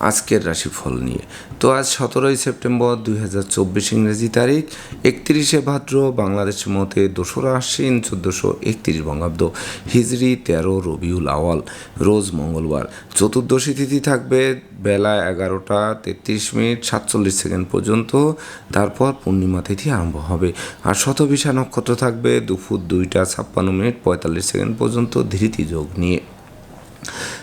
আজকের রাশিফল নিয়ে। তো আজ সতেরোই সেপ্টেম্বর দুই হাজার চব্বিশ ইংরেজি তারিখ, একত্রিশে ভাদ্র, বাংলাদেশ মতে দোসরা আশ্বিন, চোদ্দোশো একত্রিশ বঙ্গাব্দ। হিজড়ি তেরো, রবিউল আওয়াল, রোজ মঙ্গলবার। চতুর্দশী তিথি থাকবে বেলা এগারোটা তেত্রিশ মিনিট, সাতচল্লিশ সেকেন্ড পর্যন্ত। তারপর পূর্ণিমা তিথি আরম্ভ হবে। আর শতবিশা নক্ষত্র থাকবে দুপুর দুইটা ছাপ্পান্ন মিনিট পঁয়তাল্লিশ সেকেন্ড পর্যন্ত ধৃতি যোগ নিয়ে।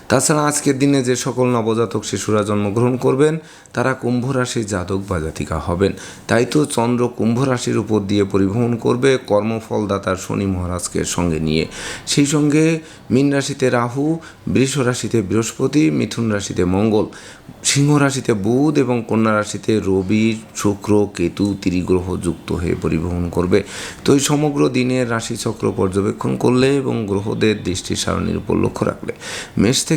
তাছাড়া আজকের দিনে যে সকল নবজাতক শিশুরা জন্মগ্রহণ করবেন, তারা কুম্ভ রাশির জাতক বা জাতিকা হবেন। তাই তো চন্দ্র কুম্ভ রাশির উপর দিয়ে পরিভ্রমণ করবে কর্মফলদাতার শনি মহারাজকে সঙ্গে নিয়ে। সেই সঙ্গে মীন রাশিতে রাহু, বৃষ রাশিতে বৃহস্পতি, মিথুন রাশিতে মঙ্গল, সিংহ রাশিতে বুধ এবং কন্যা রাশিতে রবি, শুক্র, কেতু, ত্রিগ্রহ যুক্ত হয়ে পরিভ্রমণ করবে। তো এই সমগ্র দিনের রাশিচক্র পর্যবেক্ষণ করলে এবং গ্রহদের দৃষ্টি সারণীর উপর লক্ষ্য রাখলে মেষ থেকে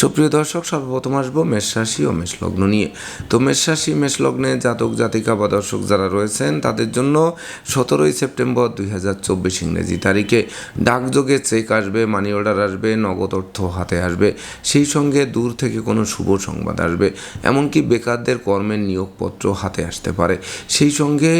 সুপ্রিয় দর্শক, সর্বপ্রথম আসব মেষ রাশি ও মেষ লগ্ন নিয়ে। তো মেষ রাশি, মেষ লগ্নে জাতক, জাতিকা বা দর্শক যারা রয়েছেন, তাদের জন্য সতেরোই সেপ্টেম্বর দুই হাজার চব্বিশ ইংরেজি তারিখে ডাকযোগে চেক আসবে মানি অর্ডার আসবে, নগদ অর্থ হাতে আসবে। সেই সঙ্গে দূর থেকে কোনো শুভ সংবাদ আসবে, এমনকি বেকারদের কর্মের নিয়োগপত্র হাতে আসতে পারে। সেই সঙ্গে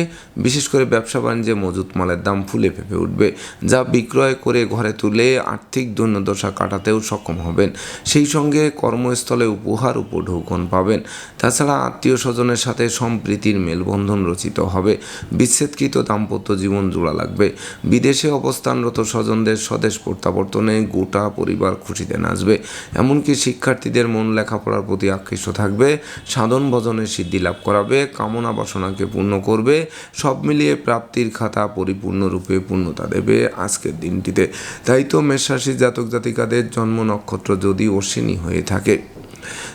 বিশেষ করে ব্যবসা বাণিজ্যে মজুত মালের দাম ফুলে ফেপে উঠবে, যা বিক্রয় করে ঘরে তুলে আর্থিক দৈন্যদশা কাটাতেও সক্ষম হবেন। সেই সঙ্গে কর্মস্থলে উপহার উপঢৌকন পাবেন। তাছাড়া আত্মীয় স্বজনের সাথে সম্প্রীতির মেলবন্ধন রচিত হবে। বিচ্ছেদকৃত দাম্পত্য জীবন জোড়া লাগবে। বিদেশে অবস্থানরত স্বজনদের স্বদেশ প্রত্যাবর্তনে গোটা পরিবার খুশিতে নাচবে। এমনকি শিক্ষার্থীদের মন লেখাপড়ার প্রতি আকৃষ্ট থাকবে। সাধন ভজনের সিদ্ধি লাভ করাবে। কামনা বাসনাকে পূর্ণ করবে। সব মিলিয়ে প্রাপ্তির খাতা পরিপূর্ণরূপে পূর্ণতা দেবে আজকের দিনটিতে। তাই তো মেষরাশির জাতক জাতিকাদের জন্ম নক্ষত্র যদি অশ্বিনী হয়ে থাকে।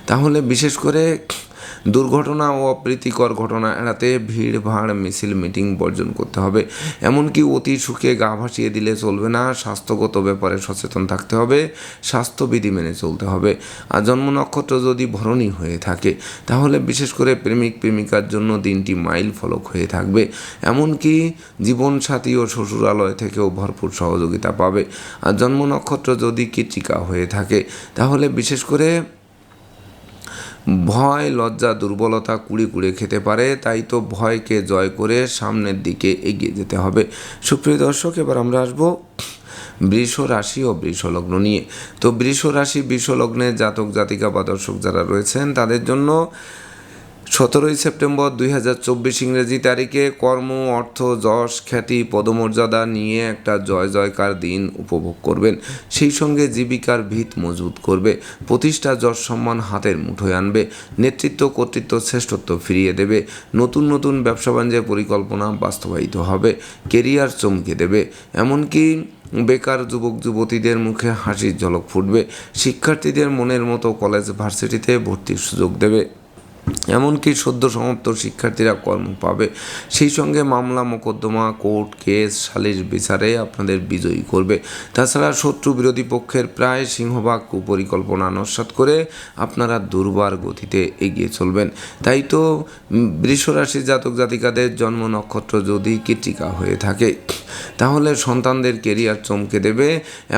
তাহলে বিশেষ করে দুর্ঘটনা ও অপ্রীতিকর ঘটনা এড়াতে ভিড় ভাড় মিছিল, মিটিং বর্জন করতে হবে। এমনকি অতি সুখে গা ভাসিয়ে দিলে চলবে না। স্বাস্থ্যগত ব্যাপারে সচেতন থাকতে হবে। স্বাস্থ্যবিধি মেনে চলতে হবে। আর জন্ম নক্ষত্র যদি ভরণী হয়ে থাকে, তাহলে বিশেষ করে প্রেমিক, প্রেমিকার জন্য দিনটি মাইল ফলক হয়ে থাকবে। এমনকি জীবনসাথী ও শ্বশুরালয় থেকেও ভরপুর সহযোগিতা পাবে। আর জন্ম নক্ষত্র যদি কৃতিকা হয়ে থাকে, তাহলে বিশেষ করে ভয়, লজ্জা, দুর্বলতা কুড়ে কুড়ে খেতে পারে, তাই তো ভয়কে জয় করে সামনের দিকে এগিয়ে যেতে হবে। সুপ্রিয় দর্শক, এবার আমরা আসব বৃষ রাশি ও বৃষ লগ্ন নিয়ে। তো বৃষ রাশি, বৃষ লগ্নের জাতক, জাতিকা বা দর্শক যারা রয়েছেন, তাদের জন্য সতেরোই সেপ্টেম্বর দুই হাজার চব্বিশ ইংরেজি তারিখে কর্ম, অর্থ, যশ, খ্যাতি, পদমর্যাদা নিয়ে একটা জয় জয়কার দিন উপভোগ করবেন। সেই সঙ্গে জীবিকার ভিত মজবুত করবে। প্রতিষ্ঠা যশ সম্মান হাতের মুঠোয় আনবে। নেতৃত্ব, কর্তৃত্ব শ্রেষ্ঠত্ব ফিরিয়ে দেবে। নতুন নতুন ব্যবসা বাণিজ্যের পরিকল্পনা বাস্তবায়িত হবে। কেরিয়ার চমকে দেবে। এমনকি বেকার যুবক, যুবতীদের মুখে হাসির ঝলক ফুটবে। শিক্ষার্থীদের মনের মতো কলেজ, ভার্সিটিতে ভর্তির সুযোগ দেবে। এমনকি সদ্য সমাপ্ত শিক্ষার্থীরা কর্ম পাবে। সেই সঙ্গে মামলা, মোকদ্দমা, কোর্ট কেস, সালিশ বিচারে আপনাদের বিজয়ী করবে। তাছাড়া শত্রু বিরোধী পক্ষের প্রায় সিংহভাগ কুপরিকল্পনা নস্বাত করে আপনারা দুর্বার গতিতে এগিয়ে চলবেন। তাই তো বৃষরাশি জাতক জাতিকাদের জন্ম নক্ষত্র যদি কৃতিকা হয়ে থাকে, তাহলে সন্তানদের কেরিয়ার চমকে দেবে।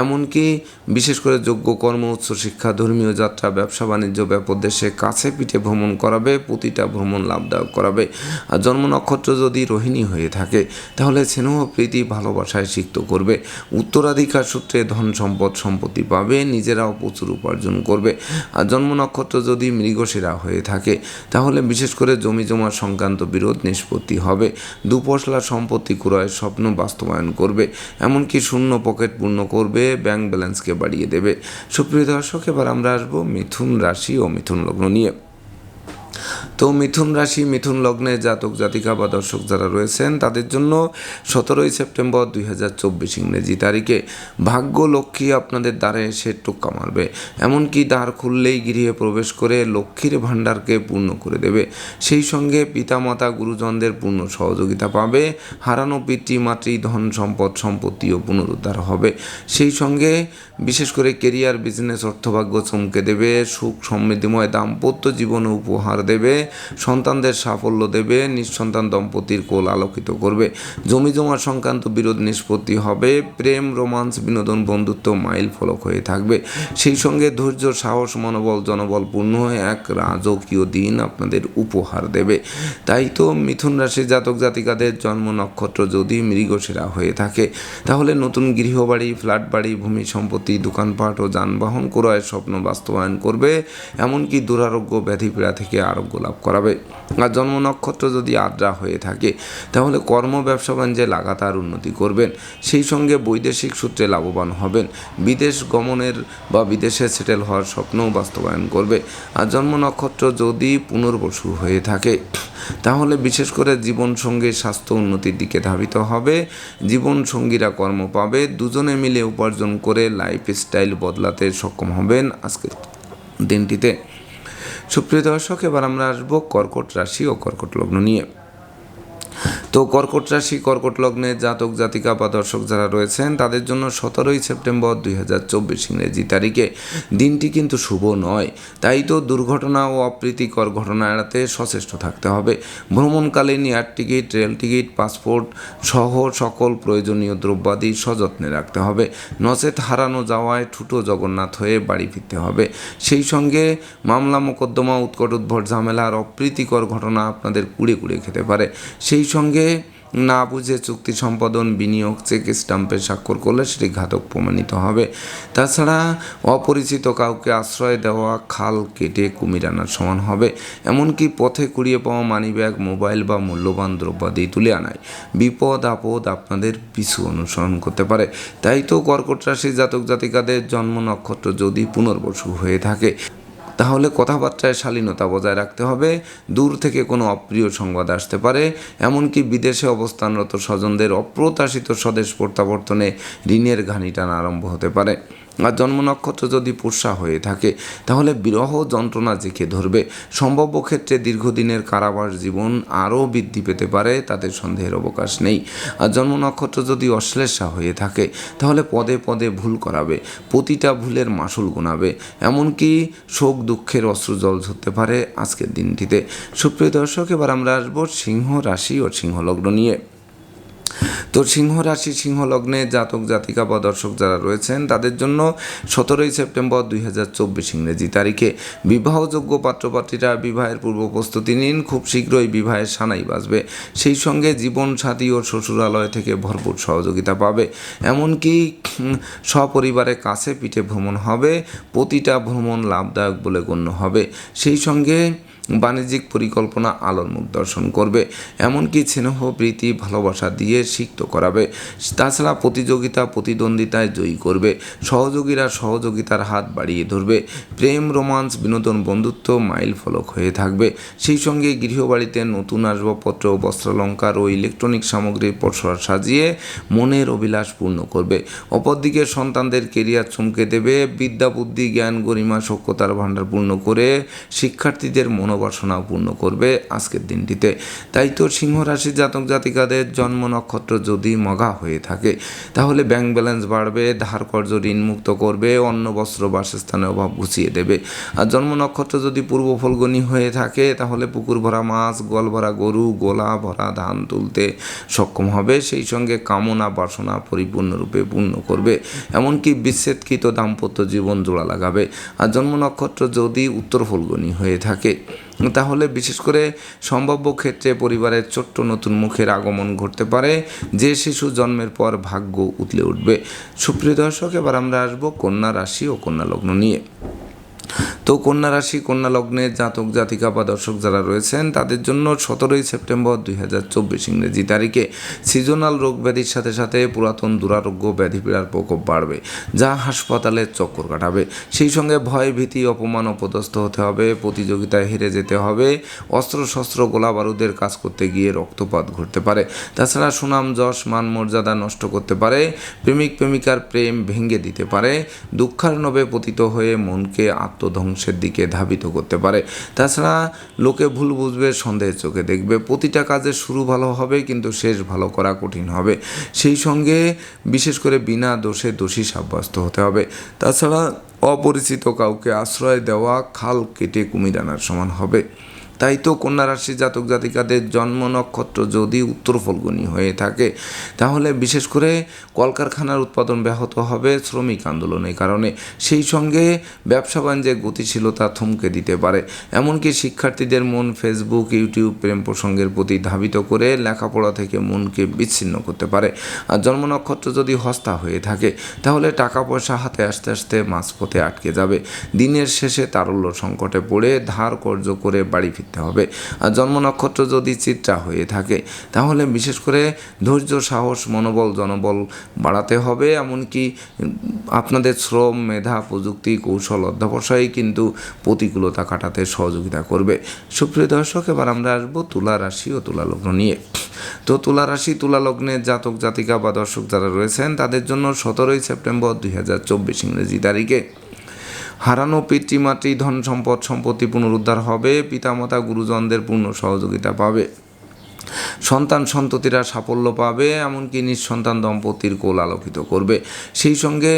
এমনকি বিশেষ করে যোগ্য কর্ম উচ্চশিক্ষা ধর্মীয় যাত্রা ব্যবসা বাণিজ্য ব্যাপদেশে কাছে পিঠে ভ্রমণ করা করাবে, প্রতিটা ভ্রমণ লাভদায়ক করাবে। আর জন্ম নক্ষত্র যদি রোহিণী হয়ে থাকে, তাহলে স্নেহ প্রীতি ভালোবাসায় সিক্ত করবে। উত্তরাধিকার সূত্রে ধন সম্পদ সম্পত্তি পাবে, নিজেরাও প্রচুর উপার্জন করবে। আর জন্ম নক্ষত্র যদি মৃগশিরা হয়ে থাকে, তাহলে বিশেষ করে জমি জমা সংক্রান্ত বিরোধ নিষ্পত্তি হবে। দুপশলা সম্পত্তি ক্রয়ের স্বপ্ন বাস্তবায়ন করবে, এমনকি শূন্য পকেট পূর্ণ করবে, ব্যাংক ব্যালেন্সকে বাড়িয়ে দেবে। সুপ্রিয় দর্শক, এবার আমরা আসব মিথুন রাশি ও মিথুন লগ্ন নিয়ে। তো মিথুন রাশি, মিথুন লগ্নে জাতক, জাতিকা বা দর্শক যারা রয়েছেন, তাদের জন্য সতেরোই সেপ্টেম্বর দুই হাজার চব্বিশ ইংরেজি তারিখে ভাগ্য লক্ষ্মী আপনাদের দ্বারে এসে টোক্কা মারবে। এমনকি দ্বার খুললেই গৃহে প্রবেশ করে লক্ষ্মীর ভাণ্ডারকে পূর্ণ করে দেবে। সেই সঙ্গে পিতামাতা, গুরুজনদের পূর্ণ সহযোগিতা পাবে। হারানো পিতৃ, মাতৃ, ধন সম্পদ, সম্পত্তিও পুনরুদ্ধার হবে। সেই সঙ্গে বিশেষ করে কেরিয়ার বিজনেস অর্থভাগ্য চমকে দেবে। সুখ, সমৃদ্ধিময় দাম্পত্য জীবন উপহার দেবে, সন্তানদের সাফল্য দেবে নিঃসন্তান দম্পতির কোল আলোকিত করবে। জমি জমা সংক্রান্ত বিরোধ নিষ্পত্তি হবে, প্রেম, রোমান্স, বিনোদন, বন্ধুত্ব মাইল ফলক হয়ে থাকবে। সেই সঙ্গে ধৈর্য, সাহস, মনোবল, জনবল পূর্ণ হয়ে এক রাজকীয় দিন আপনাদের উপহার দেবে। তাই তো মিথুন রাশির জাতক জাতিকাদের জন্ম নক্ষত্র যদি মৃগশিরা হয়ে থাকে, তাহলে নতুন গৃহবাড়ি, ফ্ল্যাট বাড়ি, ভূমি সম্পত্তি, দোকানপাট ও যানবাহন ক্রয়ের স্বপ্ন বাস্তবায়ন করবে। এমনকি দুরারোগ্য ব্যাধিপীড়া থেকে আরোগ্য লাভ করাবে। আর জন্ম নক্ষত্র যদি আদ্রা হয়ে থাকে, তাহলে কর্ম ব্যবসা বাণিজ্যে লাগাতার উন্নতি করবেন। সেই সঙ্গে বৈদেশিক সূত্রে লাভবান হবেন। বিদেশ গমনের বা বিদেশে সেটেল হওয়ার স্বপ্নও বাস্তবায়ন করবে। আর জন্ম নক্ষত্র যদি পুনর্বসু হয়ে থাকে, তাহলে বিশেষ করে জীবন সঙ্গী স্বাস্থ্য উন্নতির দিকে ধাবিত হবে। জীবন সঙ্গীরা কর্ম পাবে। দুজনে মিলে উপার্জন করে লাইফ স্টাইল বদলাতে সক্ষম হবেন আজকের দিনটিতে। সুপ্রিয় দর্শক এবার আমরা আসব কর্কট রাশি ও কর্কট লগ্ন নিয়ে। তো কর্কট রাশি, কর্কট লগ্নে জাতক, জাতিকা বা দর্শক যারা রয়েছেন, তাদের জন্য সতেরোই সেপ্টেম্বর দুই হাজার চব্বিশ ইংরেজি তারিখে। দিনটি কিন্তু শুভ নয়। তাই তো দুর্ঘটনা ও অপ্রীতিকর ঘটনা এড়াতে সচেষ্ট থাকতে হবে। ভ্রমণকালীন air ticket, rail ticket, passport সহ সকল প্রয়োজনীয় দ্রব্যাদি সযত্নে রাখতে হবে। নচেত হারানো যাওয়ায় ঠুটো জগন্নাথ হয়ে বাড়ি ফিরতে হবে। সেই সঙ্গে মামলা, মোকদ্দমা, উৎকট উদ্ভট ঝামেলার অপ্রীতিকর ঘটনা আপনাদের কুড়ে কুড়ে খেতে পারে। সেই সঙ্গে না বুঝে চুক্তি সম্পাদন, বিনিয়োগ, চেক স্টাম্পে স্বাক্ষর করলে সেটি ঘাতক প্রমাণিত হবে। তাছাড়া অপরিচিত কাউকে আশ্রয় দেওয়া, খাল কেটে কুমির আনার সমান হবে। এমনকি পথে কুড়িয়ে পাওয়া মানিব্যাগ, মোবাইল বা মূল্যবান দ্রব্যাদি তুলে আনায়। বিপদ, আপদ আপনাদের পিছু অনুসরণ করতে পারে। তাই তো কর্কট রাশি জাতক জাতিকাদের জন্ম নক্ষত্র যদি পুনর্বসু হয়ে থাকে তাহলে কথাবার্তায় শালীনতা বজায় রাখতে হবে। দূর থেকে কোনো অপ্রিয় সংবাদ আসতে পারে। এমনকি বিদেশে অবস্থানরত স্বজনদের অপ্রত্যাশিত স্বদেশ প্রত্যাবর্তনে ঋণের ঘানি আরম্ভ হতে পারে। আর জন্ম নক্ষত্র যদি পুষা হয়ে থাকে, তাহলে বিরহ যন্ত্রণা জেঁকে ধরবে। সম্ভাব্য ক্ষেত্রে দীর্ঘদিনের কারাবাস জীবন আরও বৃদ্ধি পেতে পারে, তাতে সন্দেহের অবকাশ নেই। আর জন্ম নক্ষত্র যদি অশ্লেষা হয়ে থাকে, তাহলে পদে পদে ভুল করাবে, প্রতিটা ভুলের মাসুল গুনাবে। এমনকি শোক দুঃখের অস্ত্র জল ঝরতে পারে আজকের দিনটিতে। সুপ্রিয় দর্শক, এবার আমরা আসব সিংহ রাশি ও সিংহলগ্ন নিয়ে। তো সিংহ রাশি, সিংহ লগ্নে জাতক, জাতিকা বা দর্শক যারা রয়েছেন, তাদের জন্য সতেরোই সেপ্টেম্বর দুই হাজার চব্বিশ ইংরেজি তারিখে বিবাহযোগ্য পাত্রপাত্রীরা বিবাহের পূর্ব প্রস্তুতি নিন। খুব শীঘ্রই বিবাহের সানাই বাজবে। সেই সঙ্গে জীবন সাথী ও শ্বশুরালয় থেকে ভরপুর সহযোগিতা পাবে। এমনকি সপরিবারে কাছে পিঠে ভ্রমণ হবে। প্রতিটা ভ্রমণ লাভদায়ক বলে গণ্য হবে। সেই সঙ্গে বাণিজ্যিক পরিকল্পনা আলোর মুখ দর্শন করবে, এমনকি স্নেহ, প্রীতি, ভালোবাসা দিয়ে সিক্ত করাবে। তাছাড়া প্রতিযোগিতা, প্রতিদ্বন্দ্বিতায় জয়ী করবে। সহযোগীরা সহযোগিতার হাত বাড়িয়ে ধরবে। প্রেম, রোমান্স, বিনোদন, বন্ধুত্ব মাইল ফলক হয়ে থাকবে। সেই সঙ্গে গৃহবাড়িতে নতুন আসবাবপত্র বস্ত্রালঙ্কার ও ইলেকট্রনিক সামগ্রীর পসরা সাজিয়ে মনের অভিলাষ পূর্ণ করবে। অপরদিকে সন্তানদের কেরিয়ার চমকে দেবে। বিদ্যা, বুদ্ধি, জ্ঞান, গরিমা সক্ষতার ভাণ্ডার পূর্ণ করে শিক্ষার্থীদের মনোবাসনা পূর্ণ করবে আজকের দিনটিতে। তাই তো সিংহ রাশির জাতক জাতিকাদের জন্ম নক্ষত্র যদি মগা হয়ে থাকে, তাহলে ব্যাংক ব্যালেন্স বাড়বে, ধার কর্য ঋণ মুক্ত করবে, অন্ন, বস্ত্র বাসস্থানের অভাব ঘুচিয়ে দেবে। আর জন্ম নক্ষত্র যদি পূর্ব ফলগনি হয়ে থাকে, তাহলে পুকুর ভরা মাছ গল ভরা গরু, গোলা ভরা ধান তুলতে সক্ষম হবে। সেই সঙ্গে কামনা বাসনা পরিপূর্ণরূপে পূর্ণ করবে। এমনকি বিচ্ছেদকৃত দাম্পত্য জীবন জোড়া লাগাবে। আর জন্ম নক্ষত্র যদি উত্তর ফলগনি হয়ে থাকে তাহলে বিশেষ করে সম্ভাব্য ক্ষেত্রে পরিবারের ছোট্ট নতুন মুখের আগমন ঘটতে পারে। যে শিশু জন্মের পর ভাগ্য উতলে উঠবে। সুপ্রিয় দর্শক, এবার আমরা আসব কন্যা রাশি ও কন্যা লগ্ন নিয়ে। তো কন্যা রাশি, কন্যা লগ্নে জাতক, জাতিকা বা দর্শক যারা রয়েছেন, তাদের জন্য সতেরোই সেপ্টেম্বর দুই হাজার চব্বিশ ইংরেজি তারিখে সিজনাল রোগ ব্যাধির সাথে সাথে পুরাতন দুরারোগ্য ব্যাধি পীড়ার প্রকোপ বাড়বে, যা হাসপাতালে চক্কর কাটাবে। সেই সঙ্গে ভয়, ভীতি, অপমান, অপদস্থ হতে হবে, প্রতিযোগিতায় হেরে যেতে হবে, অস্ত্রশস্ত্র গোলা বারুদের কাজ করতে গিয়ে রক্তপাত ঘটতে পারে। তাছাড়া সুনাম, যশ, মান, মর্যাদা নষ্ট করতে পারে, প্রেমিক, প্রেমিকার প্রেম ভেঙে দিতে পারে দুঃখার্ণবে পতিত হয়ে মনকে আত্মধ্বংসের দিকে ধাবিত করতে পারে। তাছাড়া লোকে ভুল বুঝবে, সন্দেহের চোখে দেখবে। প্রতিটা কাজের শুরু ভালো হবে, কিন্তু শেষ ভালো করা কঠিন হবে। সেই সঙ্গে বিশেষ করে বিনা দোষে দোষী সাব্যস্ত হতে হবে। তাছাড়া অপরিচিত কাউকে আশ্রয় দেওয়া, খাল কেটে কুমির আনার সমান হবে। তাই তো কন্যা রাশি জাতক জাতিকাদের জন্ম নক্ষত্র যদি উত্তর ফলগুনি হয়ে থাকে, তাহলে বিশেষ করে কলকারখানার উৎপাদন ব্যাহত হবে শ্রমিক আন্দোলনের কারণে। সেই সঙ্গে ব্যবসা বাণিজ্যের গতিশীলতা থমকে দিতে পারে। এমনকি শিক্ষার্থীদের মন ফেসবুক ইউটিউব প্রেম প্রসঙ্গের প্রতি ধাবিত করে লেখাপড়া থেকে মনকে বিচ্ছিন্ন করতে পারে। আর জন্ম নক্ষত্র যদি হস্তা হয়ে থাকে, তাহলে টাকা পয়সা হাতে আসতে আসতে মাঝপথে আটকে যাবে। দিনের শেষে তারল্য সংকটে পড়ে ধার কর্য করে বাড়ি ফিরতে হবে। আর জন্ম নক্ষত্র যদি চিত্রা হয়ে থাকে, তাহলে বিশেষ করে ধৈর্য, সাহস, মনোবল, জনবল বাড়াতে হবে। এমনকি আপনাদের শ্রম, মেধা, প্রযুক্তি, কৌশল অধ্যাবসায় কিন্তু প্রতিকূলতা কাটাতে সহযোগিতা করবে। সুপ্রিয় দর্শক, এবার আমরা আসব তুলা রাশি ও তুলা লগ্ন নিয়ে। তো তুলা রাশি, তুলা লগ্নের জাতক, জাতিকা বা দর্শক যারা রয়েছেন, তাদের জন্য সতেরোই সেপ্টেম্বর দুই হাজার চব্বিশ ইংরেজি তারিখে হারানো পিতৃমাতৃ ধন সম্পদ, সম্পত্তি পুনরুদ্ধার হবে, পিতামাতা, গুরুজনদের পূর্ণ সহযোগিতা পাবে। সন্তান সন্ততিরা সাফল্য পাবে, এমনকি নিঃসন্তান দম্পতির কোল আলোকিত করবে। সেই সঙ্গে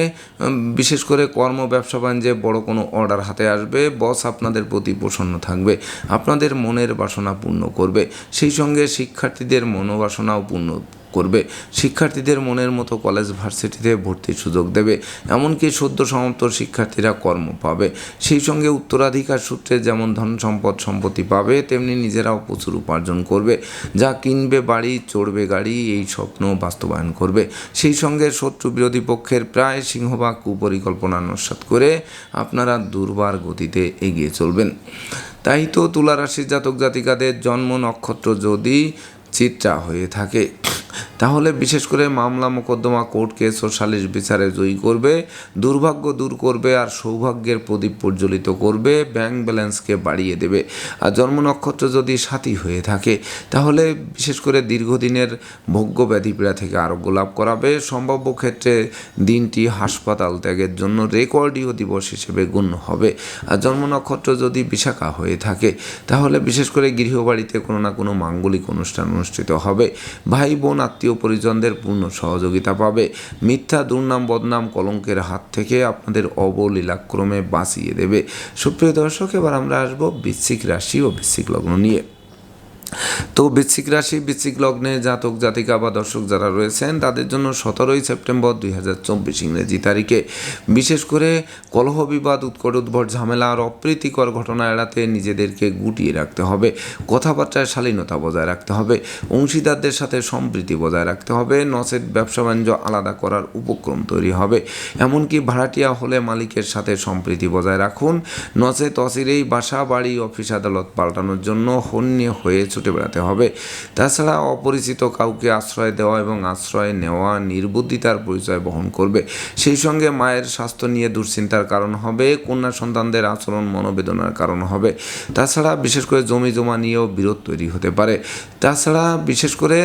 বিশেষ করে কর্ম, ব্যবসা, বাণিজ্যে বড় কোনো অর্ডার হাতে আসবে, বস আপনাদের প্রতি প্রসন্ন থাকবে, আপনাদের মনের বাসনা পূর্ণ করবে। সেই সঙ্গে শিক্ষার্থীদের মনোবাসনাও পূর্ণ করবে। শিক্ষার্থীদের মনের মতো কলেজ ভার্সিটিতে ভর্তির সুযোগ দেবে। এমনকি সদ্য সমাপ্ত শিক্ষার্থীরা কর্ম পাবে। সেই সঙ্গে উত্তরাধিকার সূত্রে যেমন ধন সম্পদ সম্পত্তি পাবে, তেমনি নিজেরাও প্রচুর উপার্জন করবে। যা কিনবে বাড়ি, চড়বে গাড়ি, এই স্বপ্ন বাস্তবায়ন করবে। সেই সঙ্গে শত্রু বিরোধী পক্ষের প্রায় সিংহভাগ কুপরিকল্পনা নস্বাত করে আপনারা দুর্বার গতিতে এগিয়ে চলবেন। তাই তো তুলা রাশির জাতক জাতিকাদের জন্ম নক্ষত্র যদি চিত্রা হয়ে থাকে। তাহলে বিশেষ করে মামলা মোকদ্দমা কোর্ট কেস ও সালিশ বিচারে জয়ী করবে, দুর্ভাগ্য দূর করবে আর সৌভাগ্যের প্রদীপ প্রজ্বলিত করবে ব্যাংক ব্যালেন্সকে বাড়িয়ে দেবে। আর জন্ম নক্ষত্র যদি সাথী হয়ে থাকে, তাহলে বিশেষ করে দীর্ঘদিনের ভোগ্য ব্যাধি পীড়া থেকে আরোগ্য লাভ করাবে। সম্ভাব্য ক্ষেত্রে দিনটি হাসপাতাল ত্যাগের জন্য রেকর্ডীয় দিবস হিসেবে গণ্য হবে। আর জন্ম নক্ষত্র যদি বিশাখা হয়ে থাকে, তাহলে বিশেষ করে গৃহবাড়িতে কোনো না কোনো মাঙ্গলিক অনুষ্ঠান অনুষ্ঠিত হবে। ভাই বোন আত্মীয় পরিজনদের পূর্ণ সহযোগিতা পাবে। মিথ্যা, দুর্নাম, বদনাম কলঙ্কের হাত থেকে আপনাদের অবলীলাক্রমে বাঁচিয়ে দেবে। সুপ্রিয় দর্শক, এবার আমরা আসব বৃশ্চিক রাশি ও বৃশ্চিক লগ্ন নিয়ে। তো বৃশ্চিক রাশি, বৃশ্চিক লগ্নে জাতক, জাতিকা বা দর্শক যারা রয়েছেন, তাদের জন্য সতেরোই সেপ্টেম্বর দুই হাজার চব্বিশ ইংরেজি তারিখে। বিশেষ করে কলহ বিবাদ, উৎকট উদ্ভট ঝামেলা আর অপ্রীতিকর ঘটনা এড়াতে নিজেদেরকে গুটিয়ে রাখতে হবে। কথাবার্তায় শালীনতা বজায় রাখতে হবে। অংশীদারদের সাথে সম্প্রীতি বজায় রাখতে হবে। নচেত ব্যবসা বাণিজ্য আলাদা করার উপক্রম তৈরি হবে। এমনকি ভাড়াটিয়া হলে মালিকের সাথে সম্প্রীতি বজায় রাখুন। নচেত অচিরেই বাসা, বাড়ি, অফিস, আদালত পাল্টানোর জন্য হন্যে হয়ে ছুটে বেড়াতে হবে। তাছাড়া অপরিচিত কাউকে আশ্রয় দেওয়া এবং আশ্রয় নেওয়া নির্বুদ্ধিতার পরিচয় বহন করবে। সেই সঙ্গে মায়ের স্বাস্থ্য নিয়ে দুশ্চিন্তার কারণ হবে, কন্যা সন্তানদের আচরণ মনোবেদনার কারণ হবে। তাছাড়া বিশেষ করে জমি জমা নিয়েও বিরোধ তৈরি হতে পারে। তাছাড়া বিশেষ করে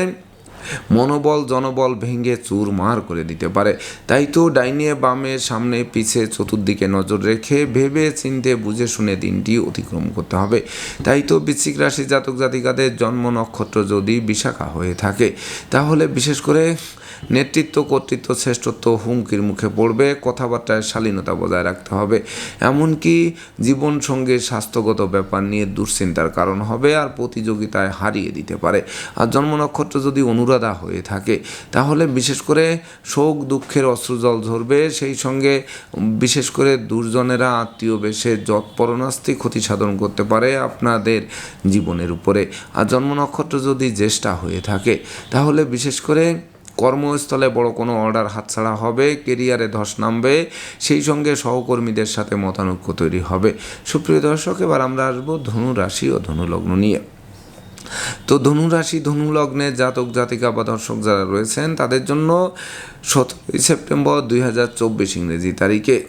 মনোবল জনবল ভেঙে চুর মার করে দিতে পারে। তাই তো ডাইনে বামে সামনে পিছে চতুর্দিকে নজর রেখে ভেবে চিনতে বুঝে শুনে দিনটি অতিক্রম করতে হবে। তাই তো বৃশ্চিক রাশি জাতক জাতিকাদের জন্ম নক্ষত্র যদি বিশাখা হয়ে থাকে, তাহলে বিশেষ করে নেতৃত্ব, কর্তৃত্ব, শ্রেষ্ঠত্ব হুমকির মুখে পড়বে। কথাবার্তায় শালীনতা বজায় রাখতে হবে। এমনকি জীবন সঙ্গে স্বাস্থ্যগত ব্যাপার নিয়ে দুশ্চিন্তার কারণ হবে আর প্রতিযোগিতায় হারিয়ে দিতে পারে। আর জন্ম নক্ষত্র যদি অনুরাধা হয়ে থাকে, তাহলে বিশেষ করে শোক, দুঃখের অশ্রুজল ঝরবে। সেই সঙ্গে বিশেষ করে দুর্জনেরা আত্মীয় বেশে যৎপরণাস্তি ক্ষতি সাধন করতে পারে আপনাদের জীবনের উপরে। আর জন্ম নক্ষত্র যদি জ্যেষ্ঠা হয়ে থাকে, তাহলে বিশেষ করে কর্মস্থলে বড় কোনো অর্ডার হাতছাড়া হবে, কেরিয়ারে ধস নামবে, সেই সঙ্গে সহকর্মীদের সাথে মতানৈক্য তৈরি হবে। সুপ্রিয় দর্শক, এবার আমরা আসব ধনু রাশি ও ধনু লগ্ন নিয়ে। তো ধনুরাশি ধনু লগ্নের জাতক, জাতিকা বা দর্শক যারা রয়েছেন, তাদের জন্য সতেরোই সেপ্টেম্বর দুই হাজার চব্বিশ ইংরেজি তারিখে।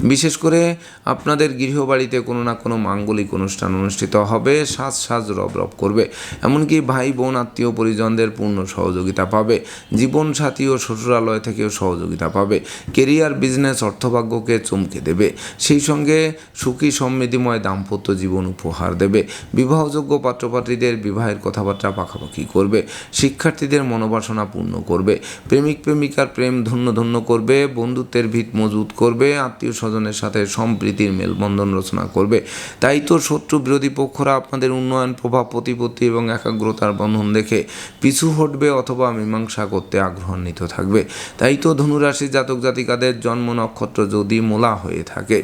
বিশেষ করে আপনাদের গৃহবাড়িতে কোনো না কোনো মাঙ্গলিক অনুষ্ঠান অনুষ্ঠিত হবে, সাজ সাজ রব রব করবে। এমনকি ভাই, বোন, আত্মীয় পরিজনদের পূর্ণ সহযোগিতা পাবে। জীবনসাথী ও শ্বশুরালয় থেকেও সহযোগিতা পাবে। কেরিয়ার, বিজনেস, অর্থভাগ্যকে চমকে দেবে। সেই সঙ্গে সুখী, সমৃদ্ধিময়, দাম্পত্য জীবন উপহার দেবে। বিবাহযোগ্য পাত্রপাত্রীদের বিবাহের কথাবার্তা পাকাপাকি করবে, শিক্ষার্থীদের মনোবাসনা পূর্ণ করবে, প্রেমিক প্রেমিকার প্রেম ধন্য ধন্য করবে, বন্ধুত্বের ভিত মজবুত করবে, আত্মীয় স্বজনের সাথে সম্প্রীতির মেলবন্ধন রচনা করবে। তাই তো শত্রু বিরোধী পক্ষরা আপনাদের উন্নয়ন, প্রভাব, প্রতিপত্তি এবং একাগ্রতার বন্ধন দেখে পিছু হটবে অথবা মীমাংসা করতে আগ্রহান্বিত থাকবে। তাই তো ধনুরাশি জাতক জাতিকাদের জন্ম নক্ষত্র যদি মোলা হয়ে থাকে।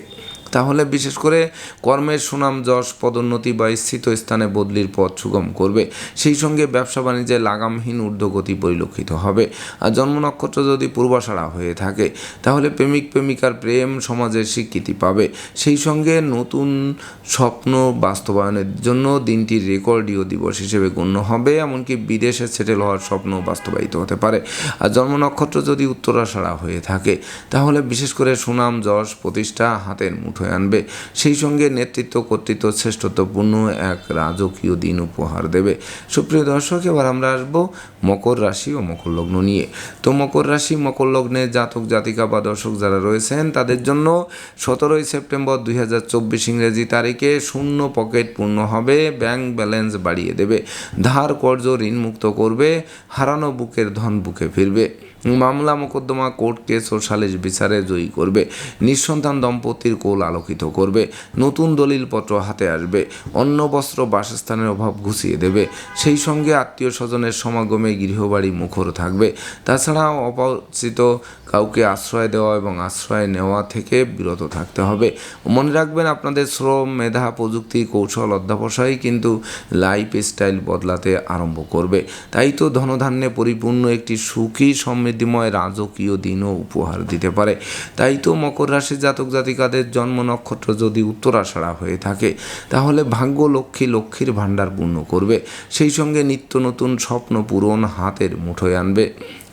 তাহলে বিশেষ করে কর্মের সুনাম, যশ, পদোন্নতি বা স্থিত স্থানে বদলির পথ সুগম করবে। সেই সঙ্গে ব্যবসা বাণিজ্যে লাগামহীন ঊর্ধ্বগতি পরিলক্ষিত হবে। আর জন্ম নক্ষত্র যদি পূর্বাষাড়া হয়ে থাকে, তাহলে প্রেমিক, প্রেমিকার প্রেম সমাজের স্বীকৃতি পাবে। সেই সঙ্গে নতুন স্বপ্ন বাস্তবায়নের জন্য দিনটি রেকর্ডীয় দিবস হিসেবে গণ্য হবে, এমনকি বিদেশে সেটেল হওয়ার স্বপ্ন বাস্তবায়িত হতে পারে। আর জন্ম নক্ষত্র যদি উত্তরাষাড়া হয়ে থাকে, তাহলে বিশেষ করে সুনাম, যশ, প্রতিষ্ঠা, হাতের মুঠোয় আনবে। সেই সঙ্গে নেতৃত্ব, কর্তৃত্ব, শ্রেষ্ঠত্বপূর্ণ এক রাজকীয় দিন উপহার দেবে। সুপ্রিয় দর্শক, এবার আমরা আসব মকর রাশি ও মকর লগ্ন নিয়ে। তো মকর রাশি, মকর লগ্নে জাতক, জাতিকা বা দর্শক যারা রয়েছেন, তাদের জন্য সতেরোই সেপ্টেম্বর দুই হাজার চব্বিশ ইংরেজি তারিখে শূন্য পকেট পূর্ণ হবে, ব্যাংক ব্যালেন্স বাড়িয়ে দেবে। ধার, কর্জ ঋণ মুক্ত করবে, হারানো বুকের ধন বুকে ফিরবে। মামলা মোকদ্দমা কোর্ট কেস ও সালিশ বিচারে জয়ী করবে। নিঃসন্তান দম্পতির কোল আলোকিত করবে। নতুন দলিলপত্র হাতে আসবে। অন্ন, বস্ত্র, বাসস্থানের অভাব ঘুষিয়ে দেবে। সেই সঙ্গে আত্মীয় স্বজনের সমাগমে গৃহবাড়ি মুখর থাকবে। তাছাড়াও অপরিচিত কাউকে আশ্রয় দেওয়া এবং আশ্রয় নেওয়া থেকে বিরত থাকতে হবে। মনে রাখবেন, আপনাদের শ্রম, মেধা, প্রযুক্তি, কৌশল অধ্যাবসায় কিন্তু লাইফ স্টাইল বদলাতে আরম্ভ করবে। তাই তো ধনধান্যে পরিপূর্ণ একটি সুখী সমৃদ্ধিময় রাজকীয় দিনও উপহার দিতে পারে। তাই তো মকর রাশির জাতক জাতিকাদের জন্ম নক্ষত্র যদি উত্তরাষাড়া হয়ে থাকে, তাহলে ভাগ্য লক্ষ্মী লক্ষ্মীর ভাণ্ডার পূর্ণ করবে। সেই সঙ্গে নিত্য নতুন স্বপ্ন পূরণ হাতের মুঠোয় আনবে।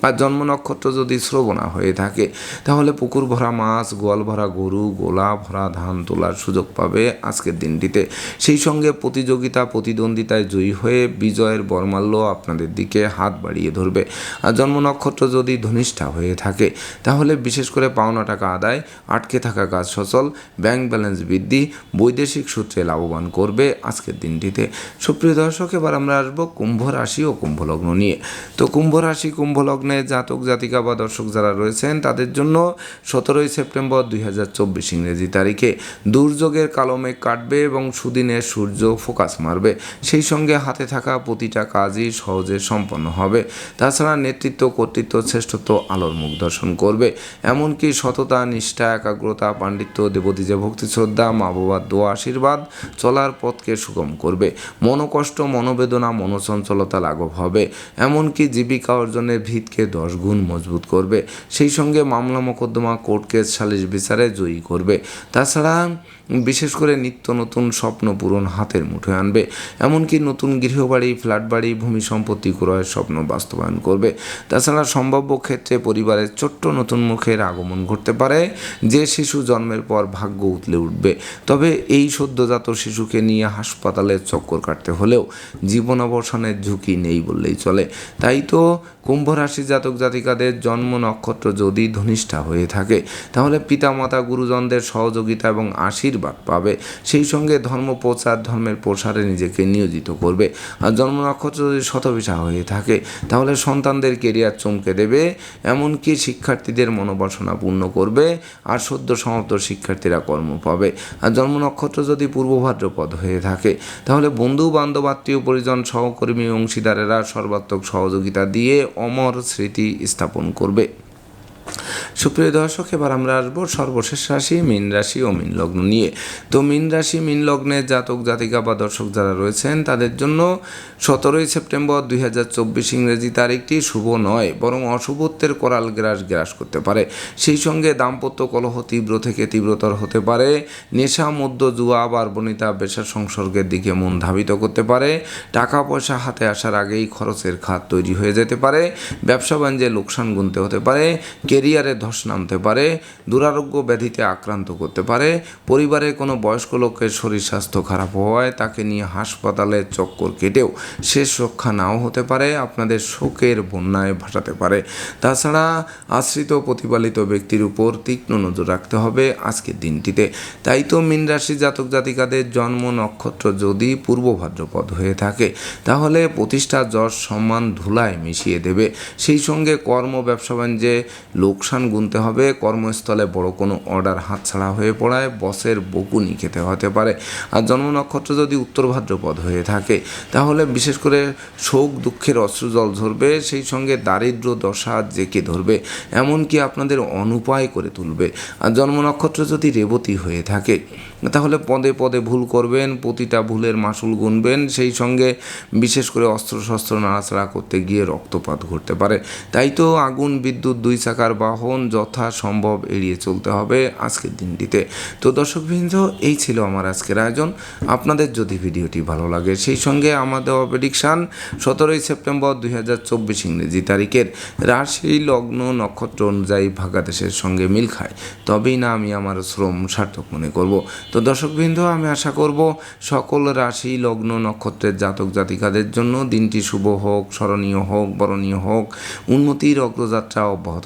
আর জন্ম নক্ষত্র যদি শ্রবণা হয়ে থাকে, তাহলে পুকুর ভরা মাছ, গোয়াল ভরা গরু, গোলা ভরা ধান তোলার সুযোগ পাবে আজকের দিনটিতে। সেই সঙ্গে প্রতিযোগিতা, প্রতিদ্বন্দ্বিতায় জয়ী হয়ে বিজয়ের বর্মাল্য আপনাদের দিকে হাত বাড়িয়ে ধরবে। আর জন্ম নক্ষত্র যদি ধনিষ্ঠা হয়ে থাকে, তাহলে বিশেষ করে পাওনা টাকা আদায়, আটকে থাকা কাজ সচল, ব্যাংক ব্যালেন্স বৃদ্ধি, বৈদেশিক সূত্রে লাভবান করবে আজকের দিনটিতে। সুপ্রিয় দর্শক, এবার আমরা আসব কুম্ভ রাশি ও কুম্ভ লগ্ন নিয়ে। তো কুম্ভ রাশি কুম্ভ লগ্নে জাতক, জাতিকা বা দর্শক যারা রয়েছেন, তাদের জন্য সতেরোই সেপ্টেম্বর দুই হাজার চব্বিশ ইংরেজি তারিখে দুর্যোগের কালমে কাটবে এবং সুদিনের সূর্য ফোকাস মারবে। সেই সঙ্গে হাতে থাকা প্রতিটা কাজই সহজে সম্পন্ন হবে। তাছাড়া নেতৃত্ব, কর্তৃত্ব, শ্রেষ্ঠত্ব, আলোর মুখ দর্শন করবে। এমনকি সততা, নিষ্ঠা, একাগ্রতা, পাণ্ডিত্য, দেবদীজে ভক্তি, শ্রদ্ধা, মা বাবার দোয়া, আশীর্বাদ চলার পথকে সুগম করবে। মনোকষ্ট, মনোবেদনা, মনোচঞ্চলতা লাঘব হবে। এমনকি জীবিকা অর্জনের ভিতকে দশ গুণ মজবুত করবে। সেই সঙ্গে মামলা মোকদ্দমা কোর্ট কেস সালিশ বিচারে জয়ী করবে। তাছাড়া বিশেষ করে নিত্য নতুন স্বপ্ন পূরণ হাতের মুঠোয় আনবে। এমনকি নতুন গৃহবাড়ি ফ্ল্যাট বাড়ি ভূমি সম্পত্তি ক্রয়ের স্বপ্ন বাস্তবায়ন করবে। তাছাড়া সম্ভাব্য ক্ষেত্রে পরিবারের ছোট্ট নতুন মুখের আগমন ঘটতে পারে। যে শিশু জন্মের পর ভাগ্য উতলে উঠবে। তবে এই সদ্যজাত শিশুকে নিয়ে হাসপাতালের চক্কর কাটতে হলেও জীবন অবসানের ঝুঁকি নেই বললেই চলে। তাই তো কুম্ভ রাশি জাতক জাতিকাদের জন্ম নক্ষত্র যদি ধনিষ্ঠা হয়ে থাকে, তাহলে পিতামাতা, গুরুজনদের সহযোগিতা এবং আশীর্বাদ আশীর্বাদ পাবে, সেই সঙ্গে ধর্ম প্রচার, ধর্মের প্রসারে নিজেকে নিয়োজিত করবে। আর জন্ম নক্ষত্র যদি শতবিশা হয়ে থাকে, তাহলে সন্তানদের কেরিয়ার চমকে দেবে, এমনকি শিক্ষার্থীদের মনোবাসনা পূর্ণ করবে, আর সদ্য সমাপ্ত শিক্ষার্থীরা কর্ম পাবে। আর জন্ম নক্ষত্র যদি পূর্ব ভাদ্রপদ হয়ে থাকে, তাহলে বন্ধু, বান্ধব, আত্মীয়, পরিজন, সহকর্মী, অংশীদারেরা সর্বাত্মক সহযোগিতা দিয়ে অমর স্মৃতি স্থাপন করবে। সুপ্রিয় দর্শক, এবার আমরা আসব সর্বশেষ রাশি, মীন রাশি ও মীন লগ্ন নিয়ে। তো মীন রাশি, মীন লগ্নের জাতক, জাতিকা বা দর্শক যারা রয়েছেন, তাদের জন্য সতেরোই সেপ্টেম্বর দুই হাজার চব্বিশ ইংরেজি তারিখটি শুভ নয়, বরং অশুভত্বের করাল গ্রাস গ্রাস করতে পারে। সেই সঙ্গে দাম্পত্য কলহ তীব্র থেকে তীব্রতর হতে পারে, নেশা মধ্য জুয়া বার্বণিতা বেশা সংসর্গের দিকে মন ধাবিত করতে পারে। টাকা পয়সা হাতে আসার আগেই খরচের খাত তৈরি হয়ে যেতে পারে। ব্যবসা বাণিজ্যে লোকসান গুনতে হতে পারে। কেরিয়ারে ধস নামতে পারে, দুরারোগ্য ব্যাধিতে আক্রান্ত করতে পারে, পরিবারে কোনো বয়স্ক লোকের শরীর স্বাস্থ্য খারাপ হওয়ায় তাকে নিয়ে হাসপাতালে চক্কর কেটেও শেষ রক্ষা নাও হতে পারে, আপনাদের শোকের বন্যায় ভাসাতে পারে। তাছাড়া আশ্রিত প্রতিপালিত ব্যক্তির উপর তীক্ষ্ণ নজর রাখতে হবে আজকের দিনটিতে। তাই তো মীন রাশি জাতক জাতিকাদের জন্ম নক্ষত্র যদি পূর্ব ভাদ্রপদ হয়ে থাকে, তাহলে প্রতিষ্ঠা যশ সম্মান ধুলায় মিশিয়ে দেবে। সেই সঙ্গে কর্ম, ব্যবসা বাণিজ্যে লোকসান গুনতে হবে, কর্মস্থলে বড় কোনো অর্ডার হাতছাড়া হয়ে পড়ায় বসের বকুনি খেতে হতে পারে। আর জন্ম নক্ষত্র যদি উত্তর ভাদ্রপদ হয়ে থাকে, তাহলে বিশেষ করে শোক দুঃখের অশ্রুজল ঝরবে, সেই সঙ্গে দারিদ্র দশা জেকে ধরবে, এমনকি আপনাদের অনুপায় করে তুলবে। আর জন্ম নক্ষত্র যদি রেবতী হয়ে থাকে, তাহলে পদে পদে ভুল করবেন, প্রতিটা ভুলের মাসুল গুনবেন, সেই সঙ্গে বিশেষ করে অস্ত্রশস্ত্র নাড়াচাড়া করতে গিয়ে রক্তপাত ঘটতে পারে। তাই তো আগুন, বিদ্যুৎ, দুই চাকার বাহন যথা সম্ভব এড়িয়ে চলতে হবে আজকের দিনটিতে। তো দর্শকবৃন্দ, এই ছিল আমার আজকের আয়োজন। আপনাদের যদি ভিডিওটি ভালো লাগে, সেই সঙ্গে আমাদের প্রেডিকশান সতেরোই সেপ্টেম্বর দুই হাজার চব্বিশ ইংরেজি তারিখের রাশি লগ্ন নক্ষত্র অনুযায়ী ভাগাদেশের সঙ্গে মিল খায়, তবেই না আমি আমার শ্রম সার্থক মনে করব। তো দর্শকবৃন্দ, আমি আশা করব সকল রাশি লগ্ন নক্ষত্রের জাতক জাতিকাদের জন্য দিনটি শুভ হোক, স্মরণীয় হোক, বরণীয় হোক, উন্নতির অগ্রযাত্রা অব্যাহত